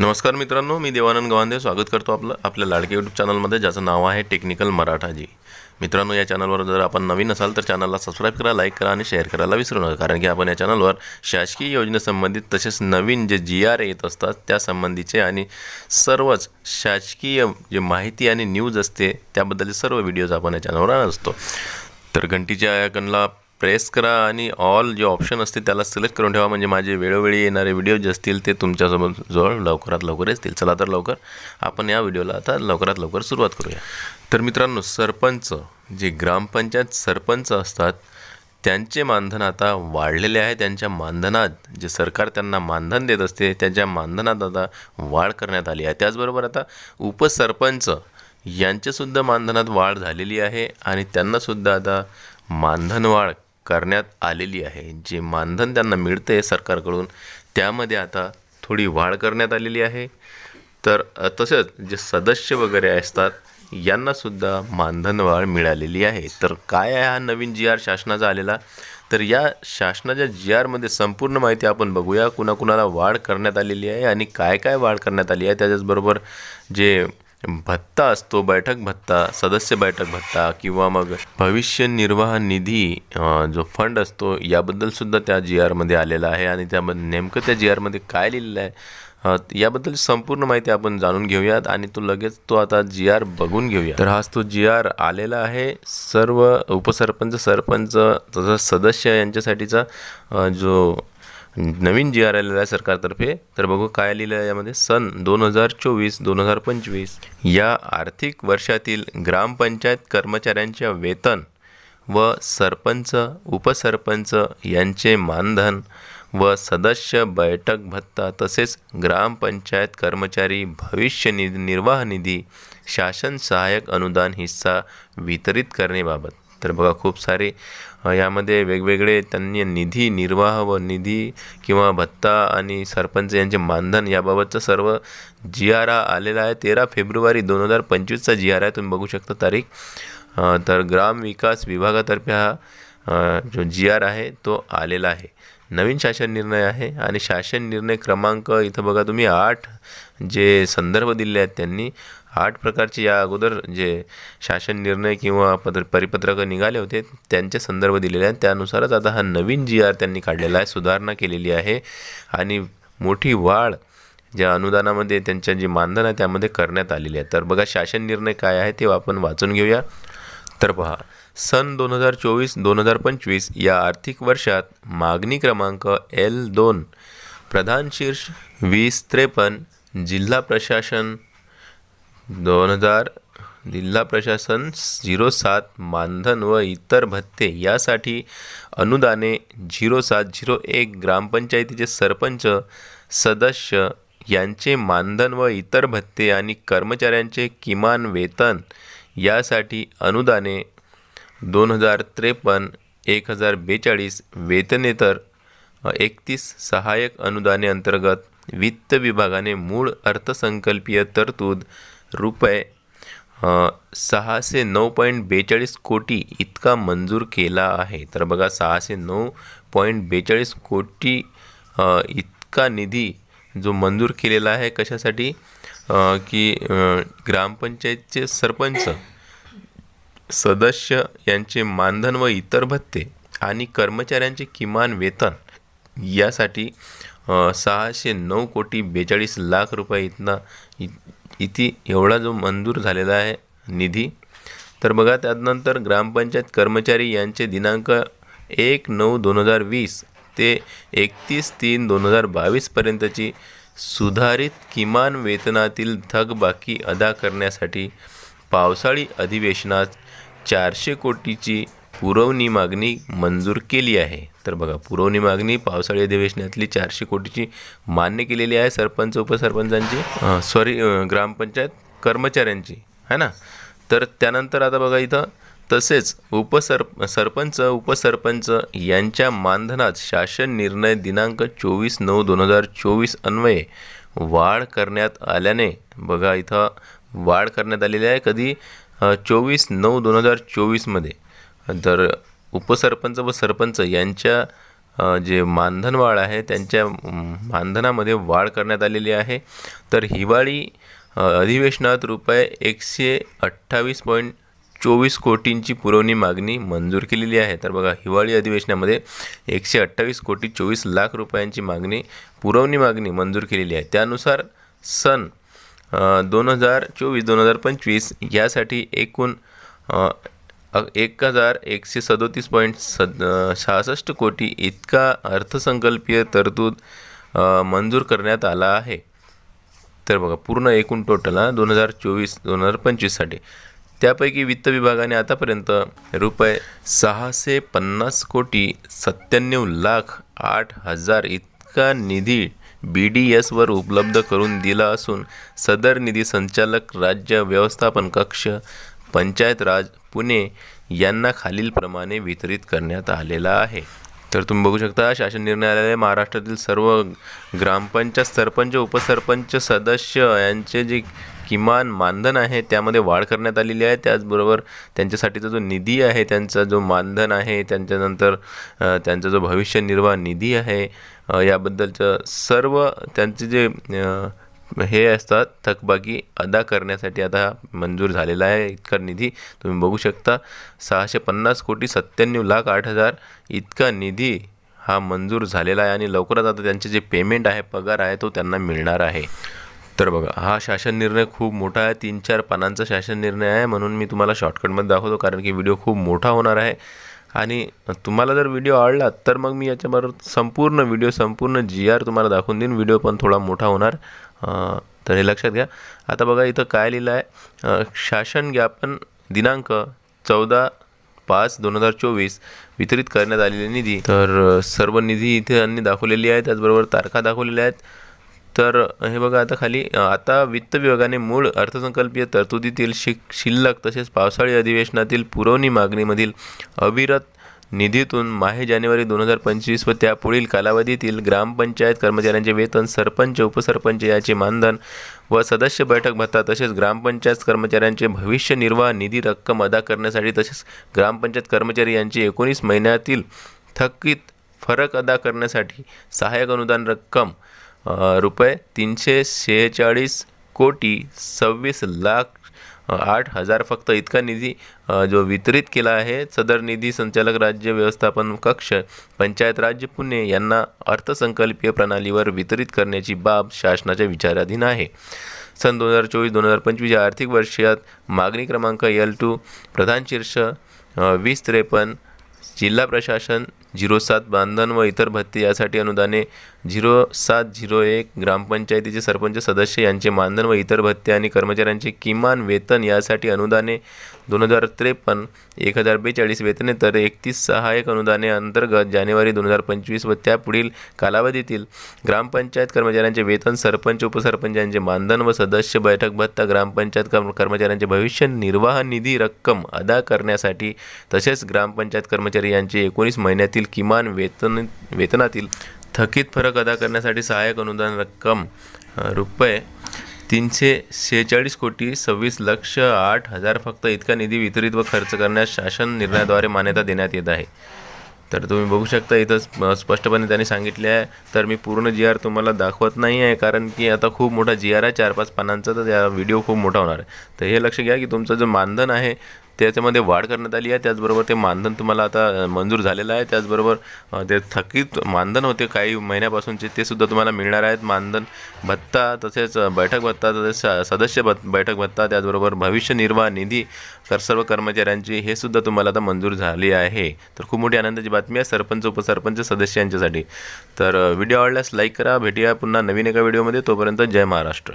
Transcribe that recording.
नमस्कार मित्रांनो मी देवानंद गवांदे. स्वागत करतो आपलं आपल्या लाडके यूट्यूब चॅनलमध्ये ज्याचं नाव आहे टेक्निकल मराठाजी. मित्रांनो या चॅनलवर जर आपण नवीन असाल तर चॅनलला सबस्क्राईब करा लाईक करा आणि शेअर करायला विसरू नका. कारण की आपण या चॅनलवर शासकीय योजनेसंबंधित तसेच नवीन जे जी आर येत असतात त्यासंबंधीचे आणि सर्वच शासकीय जे माहिती आणि न्यूज असते त्याबद्दलचे सर्व व्हिडिओज आपण या चॅनलवर आणत असतो. तर घंटीच्या आयकनला प्रेस करा आणि ऑल जे ऑप्शन असते त्याला सिलेक्ट करून ठेवा. म्हणजे माझे वेळोवेळी येणारे व्हिडिओ जे असतील ते तुमच्यासोबत जवळ लवकरात लवकर येतील. चला तर लवकर आपण या व्हिडिओला आता लवकरात लवकर सुरुवात करूया. तर मित्रांनो सरपंच जे ग्रामपंचायत सरपंच असतात त्यांचे मानधन आता वाढलेले आहे. त्यांच्या मानधनात जे सरकार त्यांना मानधन देत असते त्यांच्या मानधनात आता वाढ करण्यात आली आहे. त्याचबरोबर आता उपसरपंच यांच्यासुद्धा मानधनात वाढ झालेली आहे आणि त्यांनासुद्धा आता मानधन वाढ करण्यात आलेली आहे. जे मानधन त्यांना मिळतं आहे सरकारकडून त्यामध्ये आता थोडी वाढ करण्यात आलेली आहे. तर तसंच तसेच जे सदस्य वगैरे असतात यांनासुद्धा मानधन वाढ मिळालेली आहे. तर काय आहे हा नवीन जी आर शासनाचा आलेला? तर या शासनाच्या जी आरमध्ये संपूर्ण माहिती आपण बघूया. कुणाकुणाला वाढ करण्यात आलेली आहे आणि काय काय वाढ करण्यात आली आहे. त्याच्याचबरोबर जे भत्ता असतो बैठक भत्ता सदस्य बैठक भत्ता किंवा मग भविष्य निर्वाह निधी जो फंड असतो याबद्दल सुद्धा त्या जी आरमध्ये आलेला आहे आणि त्यामध्ये नेमकं त्या जी आरमध्ये काय लिहिलेलं आहे याबद्दल संपूर्ण माहिती आपण जाणून घेऊयात आणि तो लगेच तो आता जी आर बघून घेऊया. तर हाच तो जी आर आलेला आहे. सर्व उपसरपंच सरपंच तसंच सदस्य यांच्यासाठीचा जो नवीन जी आर आलेला आहे सरकारतर्फे तर बघू काय लिहिलं आहे यामध्ये? सन दोन हजार चोवीस दोन हजार पंचवीस. या आर्थिक वर्षातील ग्रामपंचायत कर्मचाऱ्यांच्या वेतन व सरपंच उपसरपंच यांचे मानधन व सदस्य बैठक भत्ता तसेच ग्रामपंचायत कर्मचारी भविष्य निधी निर्वाह निधी शासन सहाय्यक अनुदान हिस्सा वितरित करणेबाबत तर बघा खूप सारे यामध्ये वेगवेगळे त्यांनी निधी निर्वाह व निधी किंवा भत्ता आणि सरपंच यांचे मानधन याबाबतचं सर्व जी आर आलेला आहे. तेरा फेब्रुवारी दोन हजार पंचवीसचा जी आर आहे. तुम्ही बघू शकता तारीख. तर ग्राम विकास विभागातर्फे हा जो जी आर आहे तो आलेला आहे. नवीन शासन निर्णय आहे आणि शासन निर्णय क्रमांक इथं बघा तुम्ही आठ जे संदर्भ दिले आहेत त्यांनी आठ प्रकारचे या अगोदर जे शासन निर्णय किंवा पत्र परिपत्रकं निघाले होते त्यांचे संदर्भ दिलेले आहेत. त्यानुसारच आता हा नवीन जी आर त्यांनी काढलेला आहे सुधारणा केलेली आहे. आणि मोठी वाढ ज्या अनुदानामध्ये त्यांच्या जी मानधन आहे त्यामध्ये करण्यात आलेली आहे. तर बघा शासन निर्णय काय आहे ते आपण वाचून घेऊया. तर पहा सन दोन हजार चोवीस दोन हजार पंचवीस या आर्थिक वर्षात मागणी क्रमांक एल दोन प्रधान शीर्ष वीस त्रेपन्न जिल्हा प्रशासन दोन हजार जिल्हा प्रशासन झिरो सात मानधन व इतर भत्ते यासाठी अनुदाने झिरो सात झिरो एक ग्रामपंचायतीचे सरपंच सदस्य यांचे मानधन व इतर भत्ते आणि कर्मचाऱ्यांचे किमान वेतन यासाठी अनुदाने दोन हजार त्रेपन्न एक हजार बेचाळीस वेतनेतर एकतीस सहाय्यक अनुदाने अंतर्गत वित्त विभागाने मूळ अर्थसंकल्पीय तरतूद रुपये सहाशे नऊ पॉईंट बेचाळीस कोटी इतका मंजूर केला आहे. तर बघा सहाशे नऊ पॉईंट बेचाळीस कोटी इतका निधी जो मंजूर केलेला आहे कशासाठी? की ग्रामपंचायतचे सरपंच सदस्य यांचे मानधन व इतर भत्ते आणि कर्मचाऱ्यांचे किमान वेतन यासाठी सहाशे नऊ कोटी बेचाळीस लाख रुपये इतना इति एवढा जो मंजूर झालेला आहे निधी. तर बघा त्यानंतर ग्रामपंचायत कर्मचारी यांचे दिनांक एक नऊ दोन हजार वीस ते एकतीस तीन दोन हजार बावीसपर्यंतची सुधारित किमान वेतनातील थकबाकी अदा करण्यासाठी पावसाळी अधिवेशनात चारशे कोटीची पुरवणी मागणी मंजूर केली आहे. तर बघा पुरवणी मागणी पावसाळी अधिवेशनातली चारशे कोटीची मान्य केलेली आहे सरपंच उपसरपंचांची सॉरी ग्रामपंचायत कर्मचाऱ्यांची है ना? तर त्यानंतर आता बघा इथं तसेच उपसर सरपंच उपसरपंच यांच्या मानधनात शासन निर्णय दिनांक चोवीस नऊ दोन हजार चोवीस अन्वये वाढ करण्यात आल्याने बघा इथं वाढ करण्यात आलेली आहे. कधी? चोवीस नऊ दोन हजार चोवीसमध्ये. तर उपसरपंच व सरपंच यांच्या जे जे मानधनवाढ आहे त्यांच्या मानधनामध्ये वाढ करण्यात आलेली आहे. तर हिवाळी अधिवेशनात रुपये एकशे अठ्ठावीस पॉईंट चोवीस कोटींची पुरवणी मागणी मंजूर केलेली आहे. तर बघा हिवाळी अधिवेशनामध्ये एकशे अठ्ठावीस कोटी चोवीस लाख रुपयांची मागणी पुरवणी मागणी मंजूर केलेली आहे. त्यानुसार सन दोन हजार चोवीस दोन हजार पंचवीस यासाठी एकूण एक हजार एकशे सदोतीस पॉईंट सद सहासष्ट कोटी इतका अर्थसंकल्पीय तरतूद मंजूर करण्यात आला आहे. तर बघा पूर्ण एकूण टोटल हा दोन हजार चोवीस दोन हजार पंचवीससाठी त्यापैकी वित्त विभागाने आतापर्यंत रुपये सहाशे पन्नास कोटी सत्त्याण्णव लाख आठ हजार इतका निधी बी डी एसवर उपलब्ध करून दिला असून सदर निधी संचालक राज्य व्यवस्थापन कक्ष पंचायत राज पुणे यांना खालीलप्रमाणे वितरित करण्यात आलेला आहे. तर तुम्ही बघू शकता शासन निर्णय महाराष्ट्रातील सर्व ग्रामपंचायत सरपंच उपसरपंच सदस्य यांचे जे किमान मानधन आहे त्यामध्ये वाढ करण्यात आलेली आहे. त्याचबरोबर त्यांच्यासाठीचा जो निधी आहे त्यांचा जो मानधन आहे त्यांच्यानंतर त्यांचा जो भविष्य निर्वाह निधी आहे याबद्दलचं सर्व त्यांचे जे हे असतात थकबाकी अदा करण्यासाठी आता मंजूर झालेला आहे. इतका निधी तुम्ही बघू शकता. सहाशे पन्नास कोटी सत्त्याण्णव लाख आठ हजार इतका निधी हा मंजूर झालेला आहे आणि लवकरच आता त्यांचे जे पेमेंट आहे पगार आहे तो त्यांना मिळणार आहे. तर बघा हा शासन निर्णय खूप मोठा आहे. तीन चार पानांचा शासन निर्णय आहे म्हणून मी तुम्हाला शॉर्टकटमध्ये दाखवतो कारण की व्हिडिओ खूप मोठा होणार आहे. आणि तुम्हाला जर व्हिडिओ आवडला तर मग मी याच्याबरोबर संपूर्ण व्हिडिओ संपूर्ण जी आर तुम्हाला दाखवून देईन. व्हिडिओ पण थोडा मोठा होणार. तर हे लक्षात घ्या. आता बघा इथं काय लिहिलं आहे? शासन ज्ञापन दिनांक चौदा पाच दोन हजार चोवीस वितरित करण्यात आलेली निधी. तर सर्व निधी इथे यांनी दाखवलेली आहे त्याचबरोबर तारखा दाखवलेल्या आहेत. तर हे बघा आता खाली आता वित्त विभागाने मूळ अर्थसंकल्पीय तरतुदीतील शिक शिल्लक तसेच पावसाळी अधिवेशनातील पुरवणी मागणीमधील अविरत निधीतून माहे जानेवारी दोन हजार पंचवीस व त्यापुढील कालावधीतील ग्रामपंचायत कर्मचाऱ्यांचे वेतन सरपंच उपसरपंच याचे मानधन व सदस्य बैठक भत्ता तसेच ग्रामपंचायत कर्मचाऱ्यांचे भविष्य निर्वाह निधी रक्कम अदा करण्यासाठी तसेच ग्रामपंचायत कर्मचारी यांचे एकोणीस महिन्यातील थकीत फरक अदा करण्यासाठी सहाय्यक अनुदान रक्कम रुपये तीनशे शेहेचाळीस कोटी सव्वीस लाख आठ हजार फक्त इतका निधी जो वितरित केला आहे. सदर निधी संचालक राज्य व्यवस्थापन कक्ष पंचायत राज्य पुणे यांना अर्थसंकल्पीय प्रणालीवर वितरित करण्याची बाब शासनाच्या विचाराधीन आहे. सन दोन हजार चोवीस दोन हजार पंचवीस या आर्थिक वर्षात मागणी क्रमांक एल टू प्रधान शीर्ष वीस त्रेपन्न जिल्हा प्रशासन झिरो सात बांधण व इतर भत्ते यासाठी अनुदाने झिरो सात झिरो एक ग्रामपंचायतीचे सरपंच सदस्य यांचे मानधन व इतर भत्ते आणि कर्मचाऱ्यांचे किमान वेतन यासाठी अनुदाने दोन हजार त्रेपन्न एक हजार बेचाळीस वेतने तर एकतीस सहाय्यक अनुदाने अंतर्गत जानेवारी दोन हजार पंचवीस व त्यापुढील कालावधीतील ग्रामपंचायत कर्मचाऱ्यांचे वेतन सरपंच उपसरपंचांचे मानधन व सदस्य बैठक भत्ता ग्रामपंचायत कर्म कर्मचाऱ्यांचे भविष्य निर्वाह निधी रक्कम अदा करण्यासाठी तसेच ग्रामपंचायत कर्मचारी यांचे एकोणीस महिन्यातील किमान वेतन वेतनातील थकीत फरक अदा करण्यासाठी सहाय्यक अनुदान रक्कम रुपये तीनशे शेहेचाळीस कोटी सव्वीस लक्ष आठ हजार फक्त इतका निधी वितरित व खर्च करण्यास शासन निर्णयाद्वारे मान्यता देण्यात येत आहे. तर तुम्ही बघू शकता इथं स्प- स्पष्टपणे त्यांनी सांगितले आहे. तर मी पूर्ण जी आर तुम्हाला दाखवत नाही आहे कारण की आता खूप मोठा जी आर आहे चार पाच पानांचा तर त्या व्हिडिओ खूप मोठा होणार आहे. तर हे लक्ष घ्या की तुमचं जे मानधन आहे त्याच्यामध्ये वाढ करण्यात आली आहे. त्याचबरोबर ते मानधन तुम्हाला आता मंजूर झालेलं आहे. त्याचबरोबर ते थकीत मानधन होते काही महिन्यापासूनचे ते सुद्धा तुम्हाला मिळणार आहेत. मानधन भत्ता तसेच बैठक भत्ता तसेच सदस्य भत् बैठक भत्ता त्याचबरोबर भविष्य निर्वाह निधी कर सर्व कर्मचाऱ्यांची हे सुद्धा तुम्हाला आता मंजूर झाली आहे. तर खूप मोठी आनंदाची बातमी आहे सरपंच उपसरपंच सदस्य यांच्यासाठी. तर व्हिडिओ आवडल्यास लाईक करा. भेटूया पुन्हा नवीन एका व्हिडिओमध्ये. तोपर्यंत जय महाराष्ट्र.